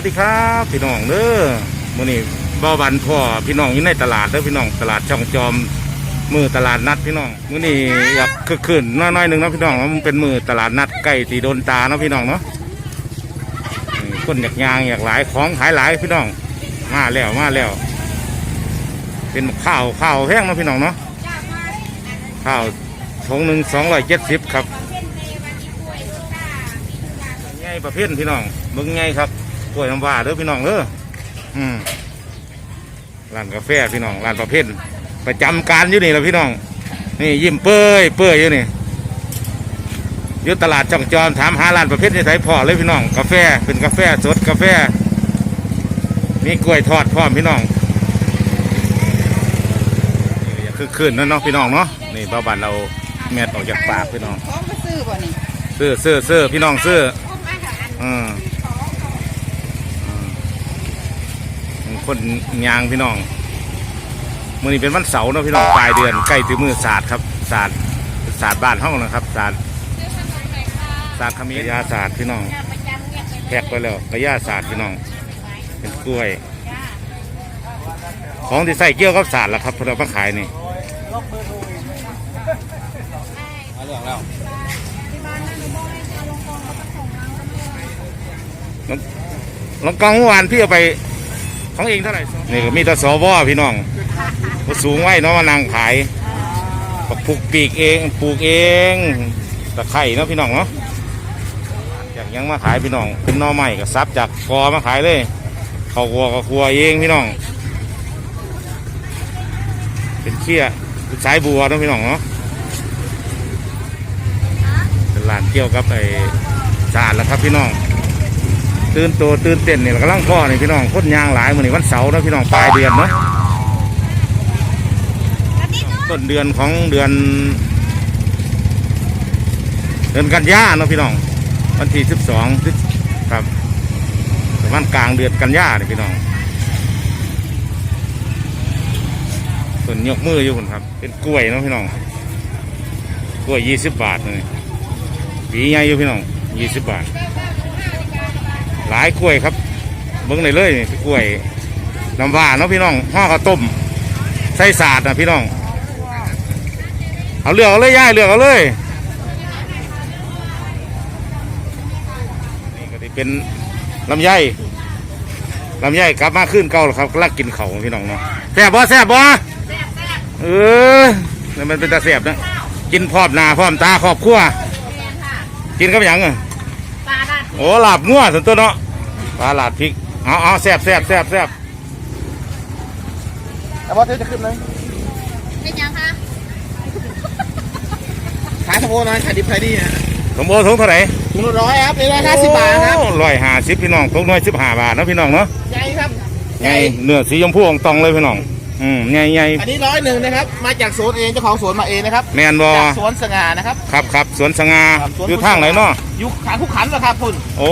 วัสดีครับ พี่น้องเด้อมื้อนี้บ่บันพ่อพี่น้องอยู่ในตลาดเด้อพี่น้องตลาดช่องจอมมือตลาดนัดพี่น้องมื้อนี้อยากคึกคืนน้อยๆหนึ่งนะพี่น้องว่ามันเป็นมือตลาดนัดใกล้ตีโดนตาเนาะพี่น้องเนาะนี่คนอยากยางอยากหลายของขายหลายพี่น้อง มาแล้วมาแล้ว เป็นข้าวข้าวแห้งเนาะพี่น้องเนาะข้าวถุงหนึ่งสองร้อยเจ็ดสิบครับไงประเภทพี่น้องมึงไงครับ ล้วยน้ำว้าเด้อพี่น้องเด้ออืมร้านกาแฟพี่น้องร้านประเภทประจำการอยู่นี่แหละพี่น้อง นี่ยิ้มเปื่อยเปื่อยอยู่นี่อยู่ตลาดจ่องจอมถามหาร้านประเภทในไสพอเลยพี่น้อง กาแฟเป็นกาแฟสดกาแฟมีกล้วยทอดพร้อมพี่น้องนี่อย่าคือคืนนั่นเนาะพี่น้องเนาะนี่บ้าบันเราแมดออกจากปากพี่น้องของมาซื้อบ่นี่ซื้อซื้อซื้อพี่น้องซื้อของมากับอัน อืมอืม คนยางพี่น้องมื่อนี้เป็นวันเสาร์เนาะพี่น้องปลายเดือนใกล้ถึงมือศาสตร์ครับศาสตร์ศาสตร์บ้านห้องนะครับศาสตร์ศาสตร์ขมิ้นยาศาสตร์พี่น้องประจำเนี่ยไปแพ็กไปแล้วกระยาศาสตร์พี่น้อง เป็นกล้วย ของที่ใส่เกี่ยวกับศาสตร์ละครับเพอเรามาขายนี่ที่บ้านนั่นหนูบอกให้เอาลงกองเขาไปส่งเราลองกองเมื่อวานพี่เอาไป ของเองเท่าไหร่นี่ก็มีแตะสวพี่น้องก็สูงไว้เนาะมานั่งขายปลูกปีกเองปลูกเองตะไคร่เนาะพี่น้องเนาะอยากยังมาขายพี่น้องเป็นน่อใหม่ก็ซับจากกอมาขายเลยเขาวัวก็ครัวเองพี่น้อง เป็นเชี่ยเป็นสายบัวเนาะพี่น้องเนาะเป็นร้านเกี่ยวกับไอ้จานแล้วครับพี่น้อง ตื่นตัวตื่นเต้นนี่กำลังพ่อนี่พี่น้องคนยางหลายมือนี่วันเสาร์นะพี่น้องปลายเดือนเนาะต้นเดือนของเดือน เดือนกันยาเนาะพี่น้อง วันที่สิบสองครับประมาณกลางเดือนกันยาเนี่ยพี่น้องส่วนยกมืออยู่คนครับ เป็นกล้วยเนาะพี่น้องกล้วยยี่สิบบาทเลยปีใหญ่อยู่พี่น้องยี่สิบบาท หลายกล้วยครับ เบิ้งเลยเลยกล้วยน้ำว้าเนาะพี่น้องห่อข้าวต้มใส่สาดนะพี่น้อง เอาเลือกเอาเลยย่ายเลือกเอาเลยนี่ก็ที่เป็นลำไยลำไยกลับมาขึ้นเก่าแล้วครับลังกินเขาพี่น้องเนาะแซ่บบ่แซ่บบ่เออนี่มันเป็นตาแซ่บนะกินพร้อมหน้าพร้อมตาครอบครัวกินกับหยังอะ โอ้ลาบงัวส่วนตัวเนาะปลาลาดพริกเอาเอาแซ่บแซ่บแซ่บแซ่บแต่ว่าเธอจะขึ้นเลยเป็นยังคะขายสะโพกน้อยขายดิบขายดีนะสมโอถุงเท่าไหร่ถุงละร้อยครับเลยร้อยห้าสิบบาทครับร้อยห้าสิบพี่น้องถุงน้อยสิบห้าบาทเนาะพี่น้องเนาะใหญ่ครับใหญ่เนื้อสีชมพูของตองเลยพี่น้อง อืมใหญ่ใหญ่อันนี้ร้อยหนึ่งนะครับ มาจากสวนเองเจ้าของสวนมาเองนะครับแมนบอจากสวนสง่านะครับครับครับสวนสง่าครับสวนอยู่ทางไหนเนาะยุคขายทุกขันนะครับคุณโอ้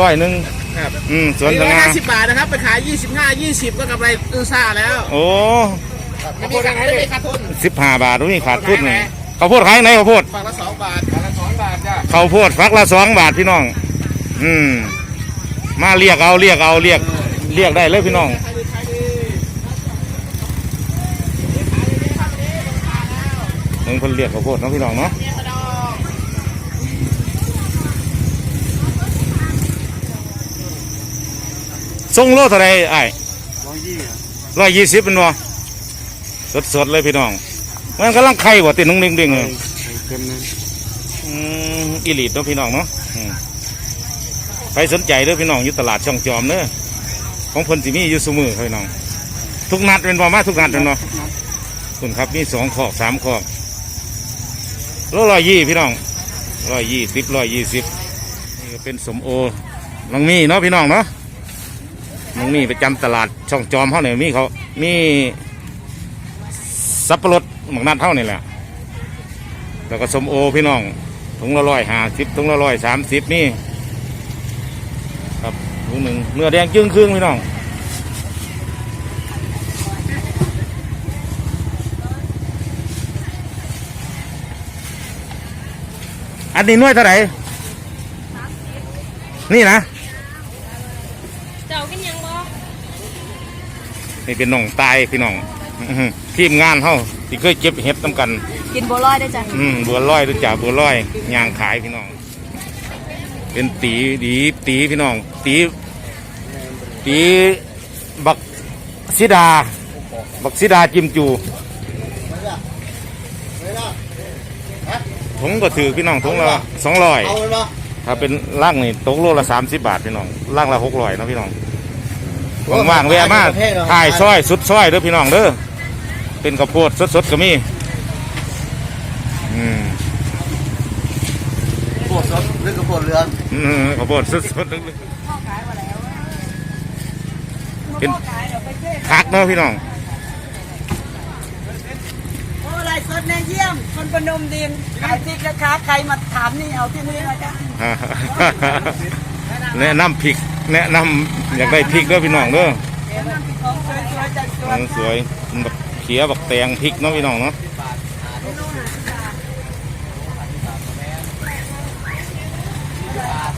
ร้อยหนึ่งครับอืมสวนสร้อยง่าห้าสิบบาทนะครับไปขายยี่สิบห้ายี่สิบก็กำไรอื้อซ่าแล้ว โอ้ไม่มีขาดไม่มีขาดทุนสิบห้าบาทตรงนี้ขาดทุนนี่ข้าวโพดขายไหนข้าวโพดฝั่งละสองบาทฝั่งละสองบาทจ้ะข้าวโพดฟักละสองบาทพี่น้อง อืมมาเรียกเอาเรียกเอาเรียกเรียกได้เลยพี่น้อง มึงเพิ่นเรียกข้าวโพดเนาะพี่น้องเนาะเนี่ยกรงส่งโลเท่าไรไอ้ร้อยยี่ร้อยยี่สิบเป็นบ่สดสดเลยพี่น้องมันกำลังไข่บ่ติดนุ่งดิ่งเลยเต็มเลยอืมอีลีดเนาะพี่น้องเนาะใครสนใจเด้อพี่น้องอยู่ตลาดช่องจอมเด้อของพนสิมีอยู่ซุมือพี่น้อง ทุกนัดเป็นบ่มาทุกนัดเป็นบ่คุณครับมีสองขอกสามขอกโล ร้อยยี่พี่น้องร้อยยี่สิบร้อยยี่สิบนี่ก็เป็นสมโอลังมีเนาะพี่น้องเนาะลังมีประจำตลาดช่องจอมเท่าเนี่ยมีเขามีสับปะรดหมักนัดเท่านี่แหละแล้วก็สมโอพี่น้องถุงละร้อยห้าสิบถุงละร้อยสามสิบนี่ครับถุงหนึ่งเนื้อแดงจึ้งครึ่งพี่น้อง อันนี้น่วยเท่าไหร่นี่นะเจ้ากินยังบ่นี่เป็นน่องตายพี่น้องอื้ทีมงานเฮาที่เคยเก็บเห็ดนำกัน กินบัวลอยได้จ้ะอืมบัวลอยรู้จักบัวลอยย่างขายพี่น้อง เป็นตีดีตีพี่น้อง ตี ตีบักซิดา บักซิดาจิมจู ถุงก็ถือพี่น้องถุงละสองร้อยเอาเลยปะถ้าเป็นล่างนี่ตกโลละสามสิบบาทพี่น้องล่างละหกร้อยนะพี่น้องว่างๆแวะมาถ่ายซอยสุดซอยเด้อพี่น้องเด้อเป็นข้าวโพดสดๆก็มีอืมปวดรถหรือกระปวดเรืออืมข้าวโพดสดๆเป็นคักเนาะพี่น้อง โอ้ลายสดแน่เยี่ยม คนประนมดินขายพริกนะคะใครมาถามนี่เอาที่นี่นะจ๊ะแนะนำพริก แนะนำอยากได้พริกเด้อพี่น้องเด้อเดี๋ยวมันของสวยๆจากสวขอนงสวยมันบักเขียบักแตงพริกเนาะพี่น้องเนาะ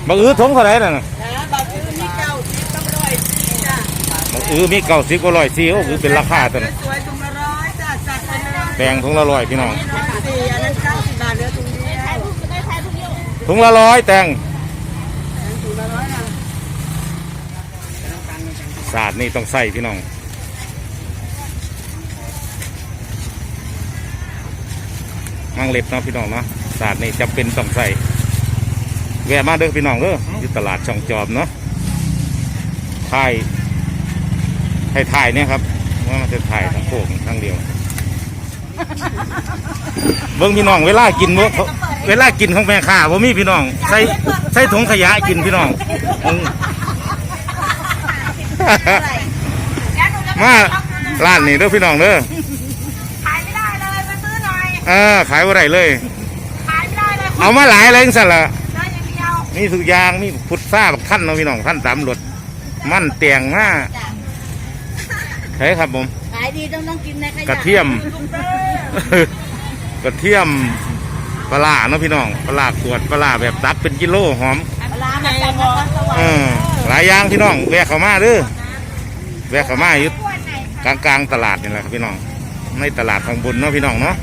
บักอื้อทงเท่าไหร่น่ะนะบาทซื้อมีเก้าสิบต้องร้อยสิจ้ะบักอื้อมีเก้าสิบก็ร้อยสี่โอ้คือเป็นราคาตัวนั้ แตงถุงละร้อยพี่น้องนี่ร้อยสี่อันนั้นเก้าสิบบาทเหลือถุงเดียวถุงละร้อยแตงถุงละร้อยนะศาสตร์นี่ต้องใส่พี่น้องมังเล็บเนาะพี่น้องเนาะศาสตร์นี่จำเป็นต้องใส่แวะมาเด้อพี่น้องเด้ออยู่ตลาดช่องจอมเนาะถ่ายให้ถ่ายเนี่ยครับว่ามันจะถ่ายทั้งโคกทั้งเดียว เบิ่งพี่น้อง เวลากินบ่เวลากินของแม่ค้าบ่มีพี่น้องใส่ใส่ถุงขยะกินพี่น้องอืมมาร้านนี้เด้อพี่น้องเด้อขายไม่ได้เลยมาซื้อหน่อยเออขายบ่ได้เลย ขายไม่ได้เลยเอามาหลายเลยจังซั่นล่ะได้อย่างเดียวมีทุกอย่างมีพุทราบักท่านเนาะพี่น้องท่านตามรถมันเตียงมาใช่ครับผมขายดีต้องต้องกินในขยะกระเทียม กระเทียมปลาร้าเนาะพี่น้องปลาร้าขวดปลาร้าแบบตักเป็นกิโลหอมปลามาจากนครสวรรเอค์อหลายอย่างพี่น้องแวะเข้ามาเด้อแวะเข้ามาอยู่กลางกลางๆตลาดนี่แหละครับพี่น้อง ในตลาดของบุญเนาะพี่น้องเนาะ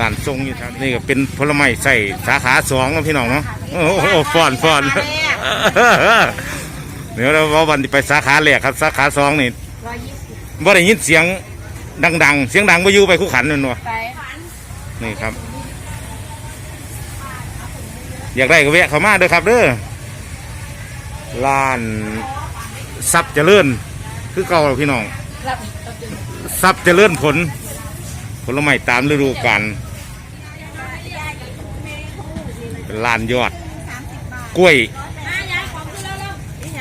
ร้านทรงอยู่ทางนี่ก็เป็นผลไม้ใส่สาขาสองเนาะพี่น้องเนาะโอ้โหฟอนฟอนเดี๋ยวเราวันที่ไปสาขาแรกครับ สาขาสองนี่ร้อยยี่สิ บบ่ได้ยินเสียงดัง ๆ เสียงดังไปอยู่ไปคู่ขันนั่นวะไปนี่ครับ อยากได้ก็แวะเข้ามาเด้อครับเด้อร้านซับเจริญ คือเก่าพี่น้องรับซับเจริญผล ผลไม้ตามฤดูกาลเป็นลานยอด กล้วย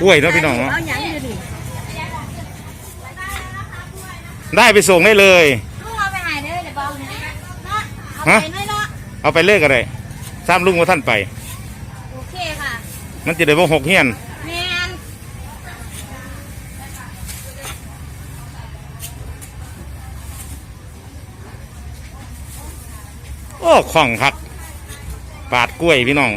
กล้วยเนาะพี่น้องเนาะ เอาหยังอยู่นี่ ได้ไปส่งได้เลย ลูกเอาไปหายได้เลยเดี๋ยวบอกนะเนาะเอาฮะไปหน่อยเนาะเอาไปเลิกอะไรซ้ำลุงว่าท่านไป โอเคค่ะมันจะได้บ่หกเฮียน แมนโอ้ของคักปาดกล้วยพี่น้อง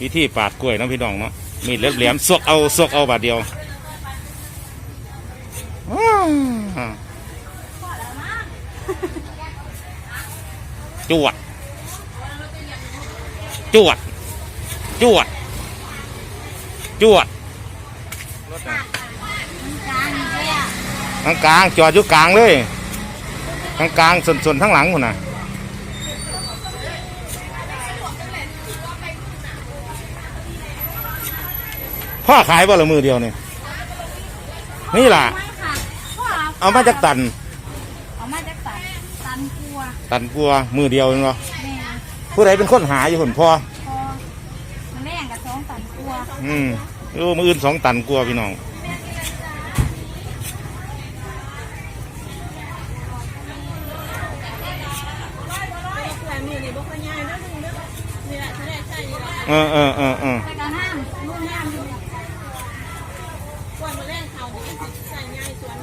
วิธีปาดกล้วยเนาะพี่น้องเนาะมีดเล็บแหลมๆสกเอาสกเอาบาทเดียวอ้าว จวด จวด จวด จวดกลางเลยอะทางกลางจอดอยู่กลางเลยทางกลางส่วนส่วนทั้งหลังคนน่ะพ่อขายบ่ละมือเดียวเนี่ยนี่ล่ะไม่ค่ะ เอามาจากตัน เอามาจากตันตันกลัวตันกลัวมือเดียวเองเหรอแม่ผู้ใดเป็นคนหาอยู่คนพ่อพอมันแรงกับท้องตันกลัวอืมเออมืออื่นสองตันกลัวพี่น้องแต่นี่นี่บ่ค่อยง่ายนะลุงเด้อนี่แหละที่แรกใช่นี่แหละเออเออเออเออแต่การห้ามลูกห้ามอยู่กวนมาแรกเขานี่ใส่ง่ายสวน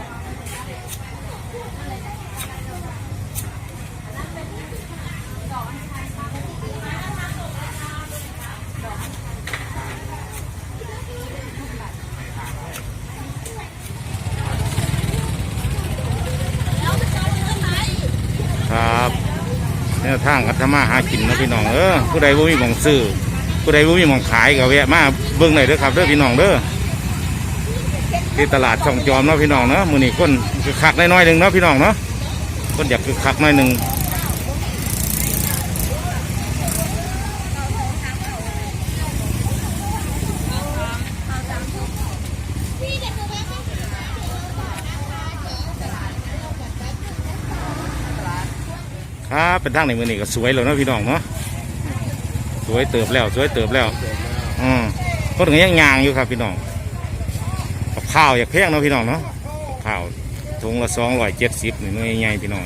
วทางกัทมาหากินนะพี่น้องเออผู้ใดบ่มีหมองซื้อผู้ใดบ่มีหมองขายก็แวะมาเบิ่งหน่อยเด้อครับเด้อพี่น้องเด้อที่ตลาดช่องจอมเนาะพี่น้องเนาะมื้อนี้คนคือคักน้อยๆหนึงเนาะพี่น้องเนาะคนอยากคือคักน้อยหนึง บเป็นทางในมือนี่ก็สวยแล้วนะพี่น้องเนาะสวยเติบแล้วสวยเติบแล้ว อืมก็ถึงยังยางอยู่ครับพี่น้องกับข้าวอยากแพงเนาะพี่น้องเนาะข้าวถุงละสองร้อยเจ็ดสิบนี่น้อยใหญ่ๆพี่น้อง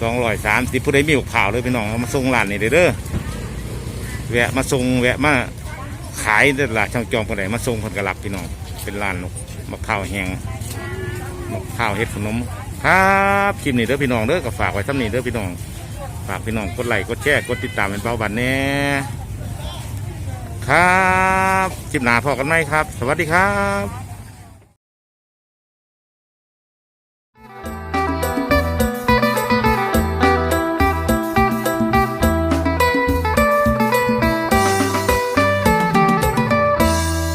สองร้อยสามสิบผู้ใดมีกับข้าวเลยพี่น้องมาส่งร้านนี่เด้อเด้อแวะมาส่งแวะมาขายเด้อละช่างจอมคนไหนมาส่งคนกระลับพี่น้องเป็นร้านนกมะพร้าวแห้งมะพร้าวเฮ็ดขนมครับคลิปนี้เด้อพี่น้องเด้อก็ฝากไว้ทำนี้เด้อพี่น้อง ฝากพี่น้องกดไลค์กดแชร์กดติดตามเป็นเบาบันแน่ครับคลิปหนาพอกันไหมครับ สวัสดีครับ